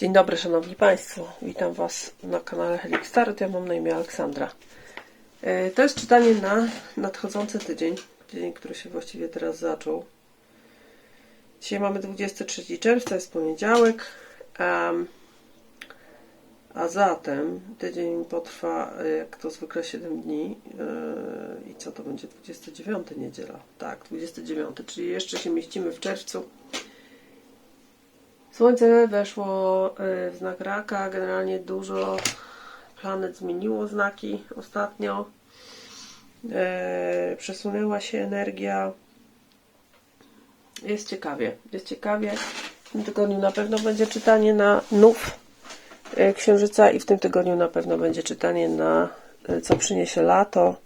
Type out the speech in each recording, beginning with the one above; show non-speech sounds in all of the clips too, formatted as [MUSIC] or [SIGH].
Dzień dobry Szanowni Państwo, witam Was na kanale Helix Tarot, ja mam na imię Aleksandra. E, To jest czytanie na nadchodzący tydzień, tydzień, który się właściwie teraz zaczął. Dzisiaj mamy 23 czerwca, jest poniedziałek, a zatem tydzień potrwa e, jak to zwykle 7 dni e, i co to będzie 29 niedziela, tak 29, czyli jeszcze się mieścimy w czerwcu. Słońce weszło y, w znak raka. Generalnie dużo planet zmieniło znaki ostatnio. E, Przesunęła się energia. Jest ciekawie. Jest ciekawie. W tym tygodniu na pewno będzie czytanie na nów e, księżyca i w tym tygodniu na pewno będzie czytanie na co przyniesie lato.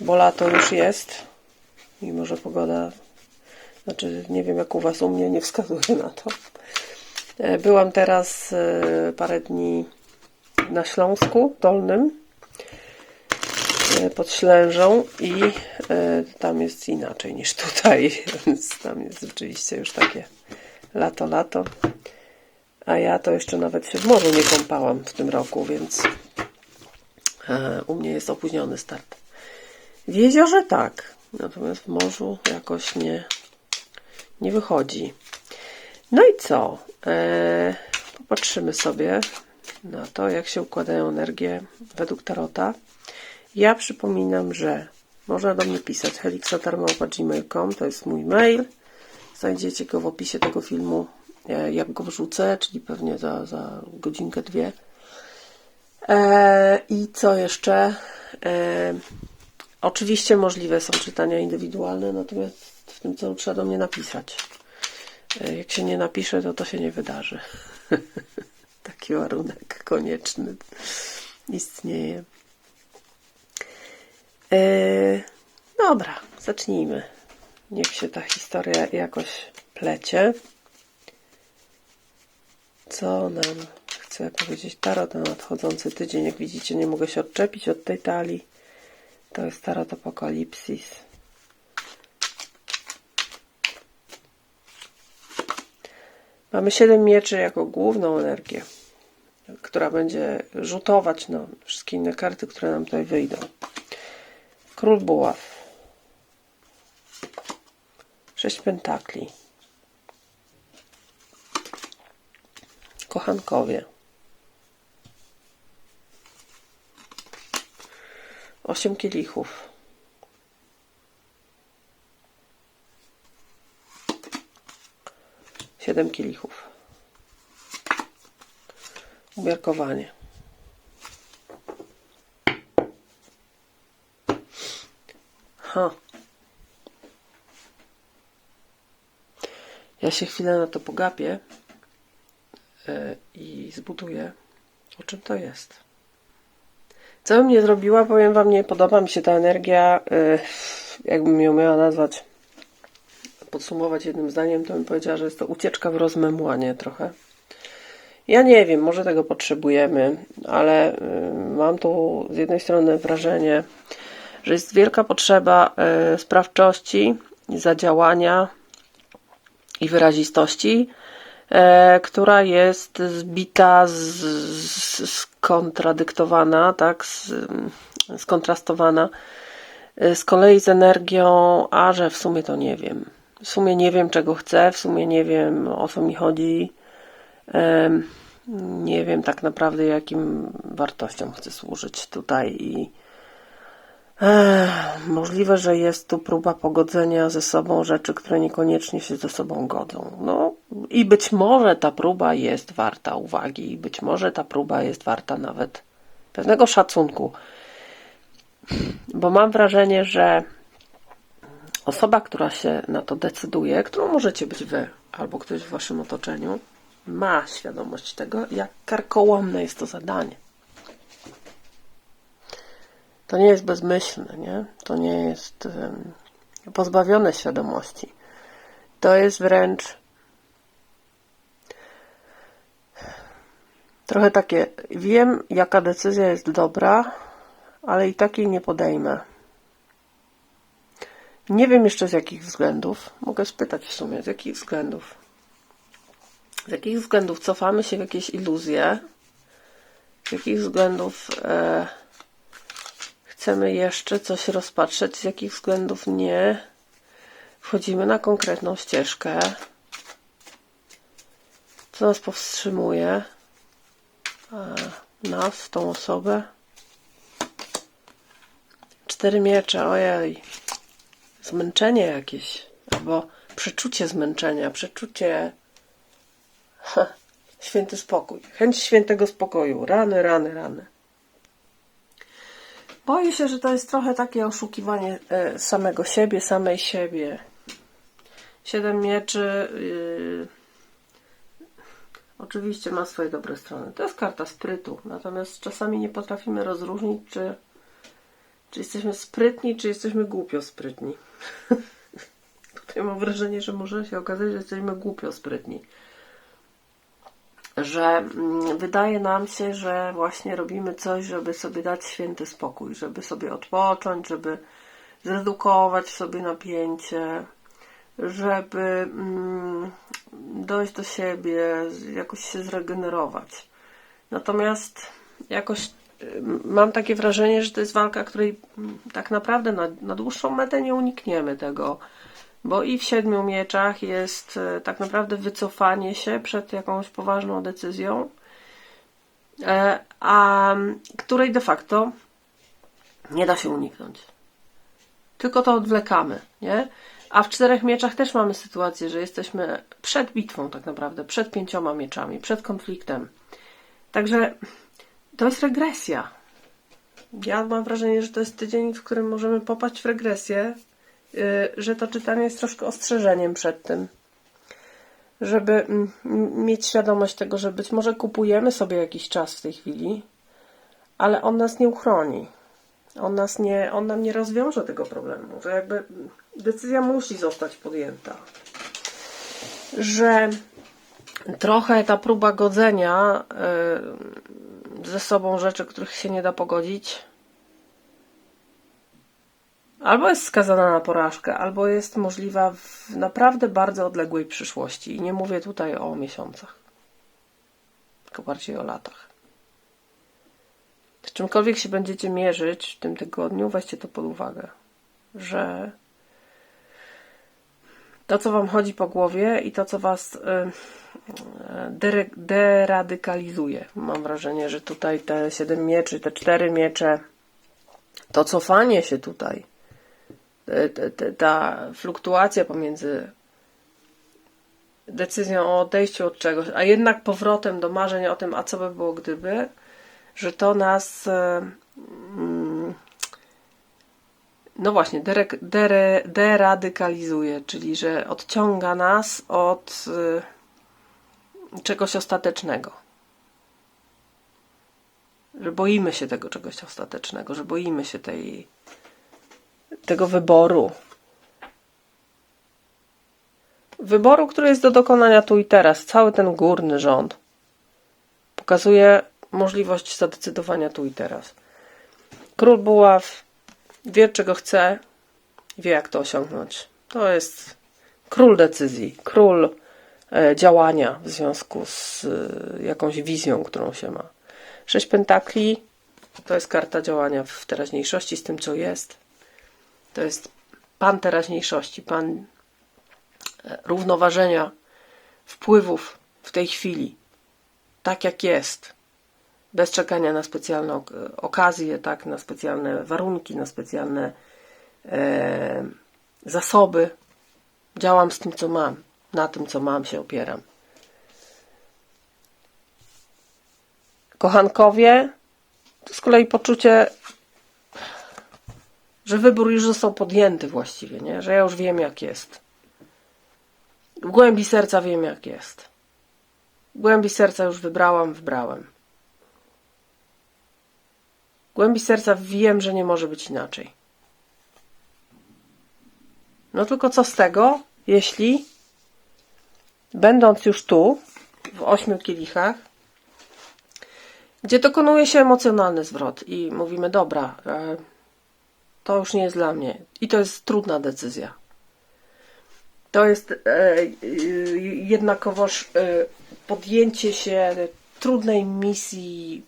Bo lato już jest. Mimo, że pogoda znaczy, nie wiem jak u Was, u mnie nie wskazuje na to. E, Byłam teraz e, parę dni na Śląsku Dolnym e, pod Ślężą i tam jest inaczej niż tutaj, [LAUGHS] więc tam jest rzeczywiście już takie lato, lato. A ja to jeszcze nawet się w morzu nie kąpałam w tym roku, więc u mnie jest opóźniony start. W jeziorze tak, natomiast w morzu jakoś nie, nie wychodzi. No i co? Eee, popatrzymy sobie na to, jak się układają energie według Tarota. Ja przypominam, że można do mnie pisać helixatarmałpa.gmail.com to jest mój mail. Znajdziecie go w opisie tego filmu, e, jak go wrzucę, czyli pewnie za, za godzinkę, dwie. Eee, I co jeszcze? Eee, oczywiście możliwe są czytania indywidualne, natomiast w tym celu trzeba do mnie napisać. E, Jak się nie napisze, to to się nie wydarzy. [LAUGHS] Taki warunek konieczny istnieje. E, dobra, zacznijmy. Niech się ta historia jakoś plecie. Co nam chce powiedzieć Tarot na nadchodzący tydzień? Jak widzicie, nie mogę się odczepić od tej talii. To jest Tarot Apokalipsis. Mamy 7 mieczy jako główną energię, która będzie rzutować na wszystkie inne karty, które nam tutaj wyjdą. Król buław. 6 pentakli. Kochankowie. 8 kielichów. Siedem kielichów. Umiarkowanie. Ha. Ja się chwilę na to pogapię e, i zbuduję, o czym to jest. Co bym nie zrobiła, powiem Wam, nie podoba mi się ta energia, e, jakbym ją miała nazwać, podsumować jednym zdaniem, to bym powiedziała, że jest to ucieczka w rozmemłanie trochę. Ja nie wiem, może tego potrzebujemy, ale y, mam tu z jednej strony wrażenie, że jest wielka potrzeba y, sprawczości, zadziałania i wyrazistości, e, która jest zbita, skontradyktowana, tak, skontrastowana y, z kolei z energią, a że w sumie to nie wiem. W sumie nie wiem, czego chcę, w sumie nie wiem, o co mi chodzi. Nie wiem tak naprawdę, jakim wartościom chcę służyć tutaj i możliwe, że jest tu próba pogodzenia ze sobą rzeczy, które niekoniecznie się ze sobą godzą. No i być może ta próba jest warta uwagi, i być może ta próba jest warta nawet pewnego szacunku, bo mam wrażenie, że osoba, która się na to decyduje, którą możecie być wy albo ktoś w waszym otoczeniu, ma świadomość tego, jak karkołomne jest to zadanie. To nie jest bezmyślne, nie? To nie jest em, pozbawione świadomości. To jest wręcz trochę takie, wiem jaka decyzja jest dobra, ale i takiej nie podejmę. Nie wiem jeszcze z jakich względów. Mogę spytać w sumie, z jakich względów. Z jakich względów cofamy się w jakieś iluzje? Z jakich względów e, chcemy jeszcze coś rozpatrzeć? Z jakich względów nie? Wchodzimy na konkretną ścieżkę. Co nas powstrzymuje? E, nas, tą osobę. Cztery miecze, ojej. Zmęczenie jakieś. Albo przeczucie zmęczenia, przeczucie Ha, święty spokój. Chęć świętego spokoju. Rany, rany, rany. Boję się, że to jest trochę takie oszukiwanie e, samego siebie, samej siebie. Siedem mieczy. Yy, oczywiście ma swoje dobre strony. To jest karta sprytu. Natomiast czasami nie potrafimy rozróżnić, czy, czy jesteśmy sprytni, czy jesteśmy głupio sprytni. [LAUGHS] Tutaj mam wrażenie, że może się okazać, że jesteśmy głupio sprytni że mm, wydaje nam się, że właśnie robimy coś, żeby sobie dać święty spokój, żeby sobie odpocząć, żeby zredukować w sobie napięcie, żeby mm, dojść do siebie, jakoś się zregenerować. Natomiast jakoś mam takie wrażenie, że to jest walka, której tak naprawdę na, na dłuższą metę nie unikniemy tego bo i w siedmiu mieczach jest e, tak naprawdę wycofanie się przed jakąś poważną decyzją, e, a której de facto nie da się uniknąć. Tylko to odwlekamy, nie? A w czterech mieczach też mamy sytuację, że jesteśmy przed bitwą, tak naprawdę, przed pięcioma mieczami, przed konfliktem. Także to jest regresja. Ja mam wrażenie, że to jest tydzień, w którym możemy popaść w regresję, Y, że to czytanie jest troszkę ostrzeżeniem przed tym, żeby mm, mieć świadomość tego, że być może kupujemy sobie jakiś czas w tej chwili, ale on nas nie uchroni. On, nas nie, on nam nie rozwiąże tego problemu, że jakby decyzja musi zostać podjęta. Że trochę ta próba godzenia y, ze sobą rzeczy, których się nie da pogodzić, albo jest skazana na porażkę, albo jest możliwa w naprawdę bardzo odległej przyszłości. I nie mówię tutaj o miesiącach, tylko bardziej o latach. Z czymkolwiek się będziecie mierzyć w tym tygodniu, weźcie to pod uwagę, że to, co Wam chodzi po głowie i to, co Was y, y, deradykalizuje. Mam wrażenie, że tutaj te siedem mieczy, te cztery miecze, to cofanie się tutaj, ta fluktuacja pomiędzy decyzją o odejściu od czegoś, a jednak powrotem do marzeń o tym, a co by było gdyby, że to nas no właśnie, dere, deradykalizuje, czyli że odciąga nas od e, czegoś ostatecznego. Że boimy się tego czegoś ostatecznego, że boimy się tej tego wyboru. Wyboru, który jest do dokonania tu i teraz. Cały ten górny rząd pokazuje możliwość zadecydowania tu i teraz. Król Buław wie, czego chce, wie, jak to osiągnąć. To jest król decyzji, król e, działania w związku z e, jakąś wizją, którą się ma. Sześć pentakli to jest karta działania w teraźniejszości z tym, co jest. To jest pan teraźniejszości, pan e, równoważenia wpływów w tej chwili, tak jak jest, bez czekania na specjalne okazje, tak, na specjalne warunki, na specjalne e, zasoby. Działam z tym, co mam, na tym, co mam, się opieram. Kochankowie, to z kolei poczucie że wybór już został podjęty właściwie, nie? że ja już wiem, jak jest. W głębi serca wiem, jak jest. W głębi serca już wybrałam, wybrałem. Głębi serca wiem, że nie może być inaczej. No tylko co z tego, jeśli będąc już tu, w ośmiu kielichach, gdzie dokonuje się emocjonalny zwrot i mówimy, dobra, e, to już nie jest dla mnie. I to jest trudna decyzja. To jest e, e jednakowoż podjęcie się trudnej misji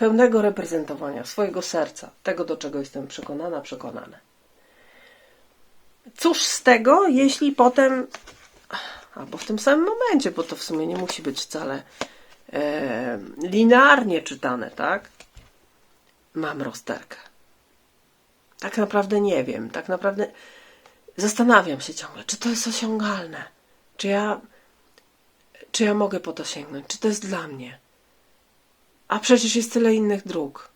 pełnego reprezentowania swojego serca, tego do czego jestem przekonana, przekonany. Cóż z tego, jeśli potem, albo w tym samym momencie, bo to w sumie nie musi być wcale e, linearnie czytane, tak? Mam rozterkę. Tak naprawdę nie wiem. Tak naprawdę zastanawiam się ciągle, czy to jest osiągalne. Czy ja, czy ja mogę po to sięgnąć? Czy to jest dla mnie? A przecież jest tyle innych dróg.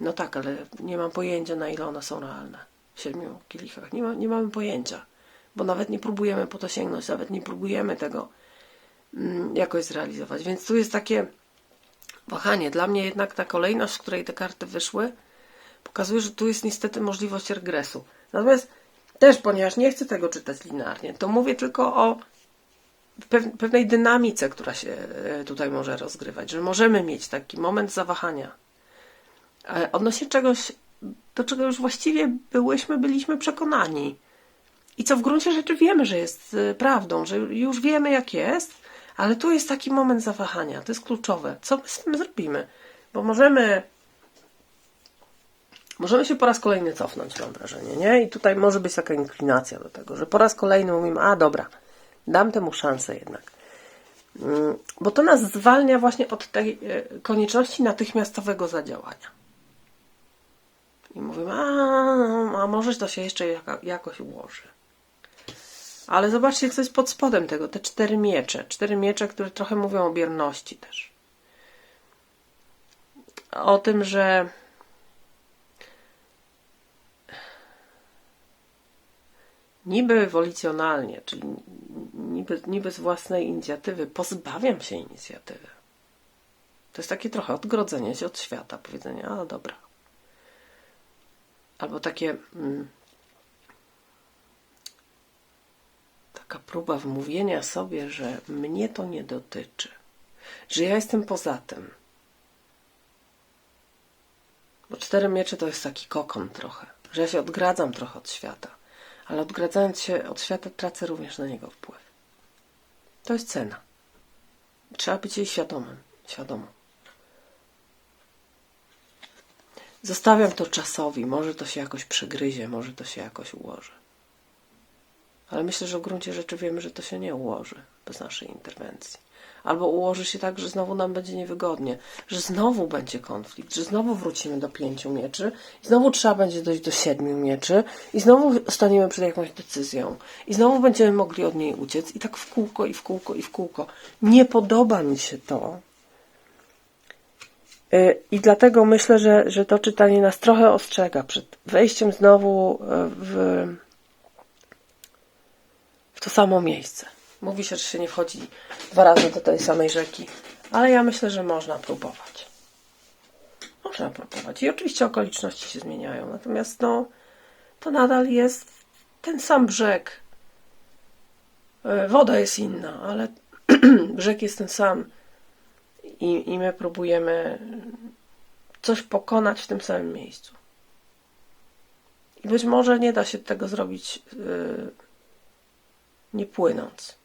No tak, ale nie mam pojęcia, na ile one są realne. W siedmiu kielichach. Nie, ma, nie mamy pojęcia, bo nawet nie próbujemy po to sięgnąć, nawet nie próbujemy tego mm, jakoś zrealizować. Więc tu jest takie wahanie. Dla mnie jednak ta kolejność, w której te karty wyszły, pokazuje, że tu jest niestety możliwość regresu. Natomiast też, ponieważ nie chcę tego czytać linearnie, to mówię tylko o pewnej dynamice, która się e, tutaj może rozgrywać, że możemy mieć taki moment zawahania e, odnośnie czegoś, do czego już właściwie byłyśmy, byliśmy przekonani. I co w gruncie rzeczy wiemy, że jest e, prawdą, że już wiemy, jak jest, ale tu jest taki moment zawahania. To jest kluczowe. Co my z tym zrobimy? Bo możemy. Możemy się po raz kolejny cofnąć, mam wrażenie, nie? I tutaj może być taka inklinacja do tego, że po raz kolejny mówimy, a dobra, dam temu szansę jednak. Mm, Bo to nas zwalnia właśnie od tej e, konieczności natychmiastowego zadziałania. I mówimy, a, a może to się jeszcze jakoś ułoży. Ale zobaczcie, co jest pod spodem tego. Te cztery miecze. Cztery miecze, które trochę mówią o bierności też. O tym, że niby wolicjonalnie, czyli niby, niby z własnej inicjatywy pozbawiam się inicjatywy. To jest takie trochę odgrodzenie się od świata. Powiedzenie, a dobra. Albo takie... Mm, taka próba wmówienia sobie, że mnie to nie dotyczy, że ja jestem poza tym. Bo cztery miecze to jest taki kokon trochę, że ja się odgradzam trochę od świata, ale odgradzając się od świata tracę również na niego wpływ. To jest cena. Trzeba być jej świadomym, świadomą. Zostawiam to czasowi, może to się jakoś przegryzie, może to się jakoś ułoży. Ale myślę, że w gruncie rzeczy wiemy, że to się nie ułoży bez naszej interwencji. Albo ułoży się tak, że znowu nam będzie niewygodnie, że znowu będzie konflikt, że znowu wrócimy do pięciu mieczy, i znowu trzeba będzie dojść do siedmiu mieczy, i znowu staniemy przed jakąś decyzją, i znowu będziemy mogli od niej uciec, i tak w kółko, i w kółko, i w kółko. Nie podoba mi się to. Y, I dlatego myślę, że, że to czytanie nas trochę ostrzega przed wejściem znowu y, w w to samo miejsce. Mówi się, że się nie wchodzi dwa razy do tej samej rzeki, ale ja myślę, że można próbować. Można próbować. I oczywiście okoliczności się zmieniają, natomiast no, to nadal jest ten sam brzeg. E, Woda jest inna, ale [CLEARS THROAT] brzeg jest ten sam. I, I my próbujemy coś pokonać w tym samym miejscu. I być może nie da się tego zrobić. Yy, nie płynąc.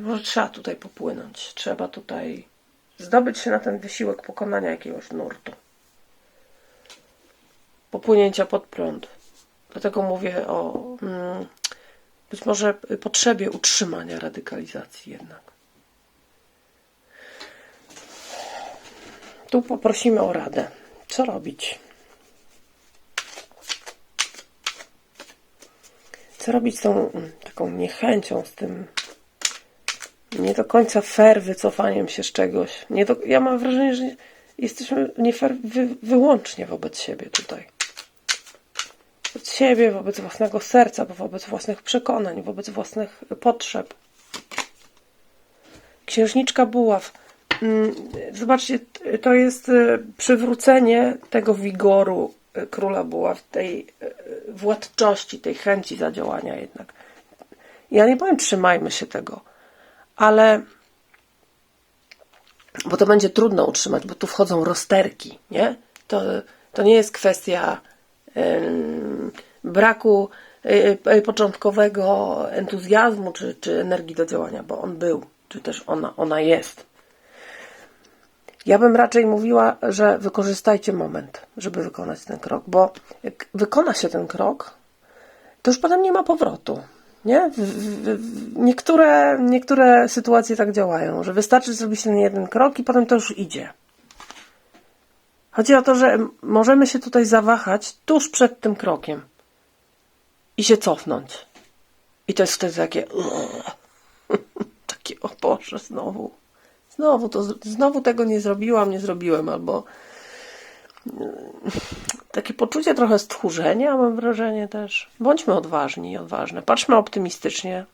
Może trzeba tutaj popłynąć. Trzeba tutaj zdobyć się na ten wysiłek pokonania jakiegoś nurtu. Popłynięcia pod prąd. Dlatego mówię o mm, być może potrzebie utrzymania radykalizacji jednak. Tu poprosimy o radę. Co robić? co robić z tą mm, taką niechęcią, z tym nie do końca fair wycofaniem się z czegoś. Nie do, ja mam wrażenie, że jesteśmy nie fair wy, wyłącznie wobec siebie tutaj. Wobec siebie, wobec własnego serca, wobec własnych przekonań, wobec własnych potrzeb. Księżniczka Buław. Mm, zobaczcie, to jest e, przywrócenie tego wigoru króla była w tej e, władczości, tej chęci zadziałania jednak. Ja nie powiem, trzymajmy się tego, ale bo to będzie trudno utrzymać, bo tu wchodzą rozterki, nie? To, to nie jest kwestia braku y, y, początkowego entuzjazmu czy, czy energii do działania, bo on był, czy też ona, ona jest. Ja bym raczej mówiła, że wykorzystajcie moment, żeby wykonać ten krok, bo jak wykona się ten krok, to już potem nie ma powrotu. Nie? W, w, niektóre, niektóre sytuacje tak działają, że wystarczy zrobić ten jeden krok i potem to już idzie. Chodzi o to, że możemy się tutaj zawahać tuż przed tym krokiem i się cofnąć. I to jest wtedy takie [LAUGHS] takie o Boże, znowu znowu to, znowu tego nie zrobiłam, nie zrobiłem, albo takie poczucie trochę stchórzenia, mam wrażenie też. Bądźmy odważni i odważne. Patrzmy optymistycznie.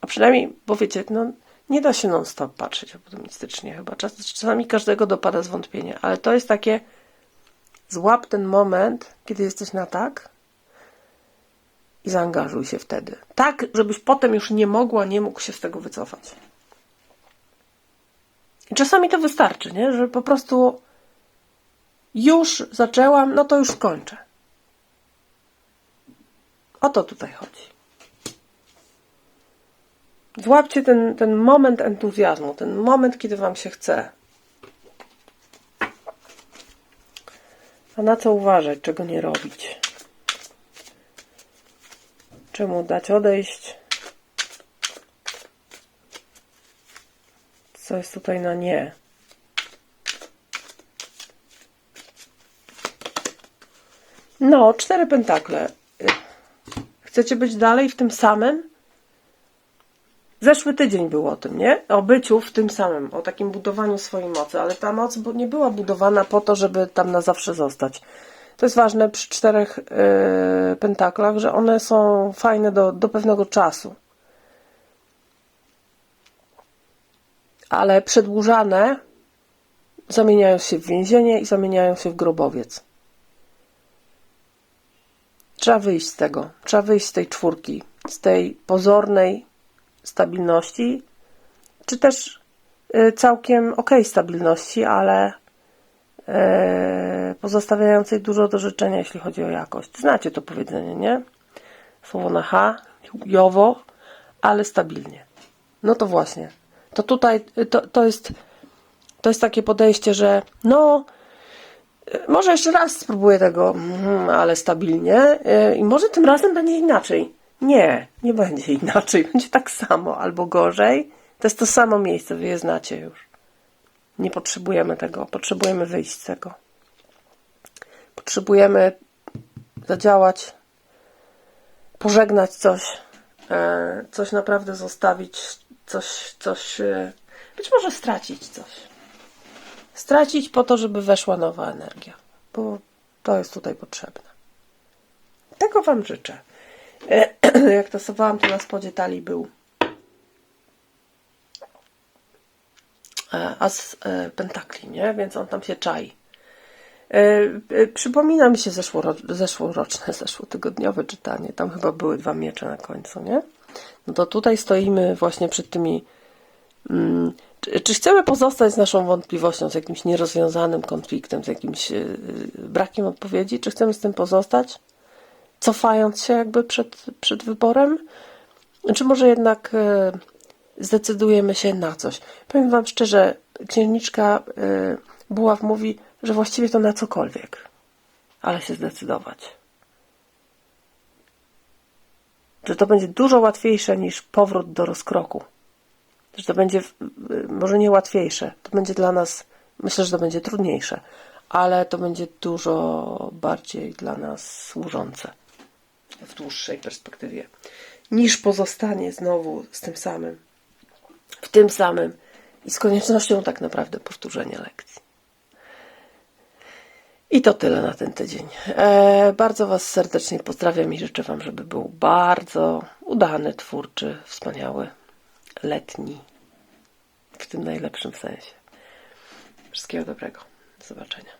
A przynajmniej, bo wiecie, no, nie da się non-stop patrzeć optymistycznie chyba. Czas, czasami każdego dopada zwątpienie, ale to jest takie złap ten moment, kiedy jesteś na tak i zaangażuj się wtedy. Tak, żebyś potem już nie mogła, nie mógł się z tego wycofać. I czasami to wystarczy, nie? że po prostu już zaczęłam, no to już skończę. O to tutaj chodzi. Złapcie ten, ten moment entuzjazmu, ten moment, kiedy Wam się chce. A na co uważać, czego nie robić? Czemu dać odejść? Co jest tutaj na nie? No, cztery pentakle. Chcecie być dalej w tym samym? Zeszły tydzień był o tym, nie? O byciu w tym samym, o takim budowaniu swojej mocy, ale ta moc nie była budowana po to, żeby tam na zawsze zostać. To jest ważne przy czterech yy, pentaklach, że one są fajne do, do pewnego czasu. Ale przedłużane zamieniają się w więzienie i zamieniają się w grobowiec. Trzeba wyjść z tego. Trzeba wyjść z tej czwórki, z tej pozornej stabilności, czy też y, całkiem ok stabilności, ale y, pozostawiającej dużo do życzenia, jeśli chodzi o jakość. Znacie to powiedzenie, nie? Słowo na H, jowo, ale stabilnie. No to właśnie. To tutaj to, to, jest, to jest takie podejście, że no, może jeszcze raz spróbuję tego, mm, ale stabilnie i może tym razem będzie inaczej. Nie, nie będzie inaczej. [LAUGHS] Będzie tak samo albo gorzej. To jest to samo miejsce, wy je znacie już. Nie potrzebujemy tego. Potrzebujemy wyjść z tego. Potrzebujemy zadziałać, pożegnać coś, e, coś naprawdę zostawić, coś, coś, e, być może stracić coś. Stracić po to, żeby weszła nowa energia, bo to jest tutaj potrzebne. Tego Wam życzę. [CLEARS THROAT] Jak tasowałam, to na spodzie talii był as e, pentakli, nie? Więc on tam się czai. E, e, przypomina mi się zeszłoroczne, zeszłoroczne, [LAUGHS] zeszłotygodniowe czytanie. Tam chyba były dwa miecze na końcu, nie? No to tutaj stoimy właśnie przed tymi. Mm, czy, chcemy pozostać z naszą wątpliwością, z jakimś nierozwiązanym konfliktem, z jakimś brakiem odpowiedzi? Czy chcemy z tym pozostać? cofając się jakby przed, przed wyborem? Czy może jednak e, zdecydujemy się na coś? Powiem Wam szczerze, księżniczka e, Buław mówi, że właściwie to na cokolwiek, ale się zdecydować. Że to będzie dużo łatwiejsze niż powrót do rozkroku. Że to będzie może nie łatwiejsze, to będzie dla nas, myślę, że to będzie trudniejsze, ale to będzie dużo bardziej dla nas służące w dłuższej perspektywie, niż pozostanie znowu z tym samym, w tym samym i z koniecznością tak naprawdę powtórzenia lekcji. I to tyle na ten tydzień. E, bardzo Was serdecznie pozdrawiam i życzę Wam, żeby był bardzo udany, twórczy, wspaniały, letni, w tym najlepszym sensie. Wszystkiego dobrego. Do zobaczenia.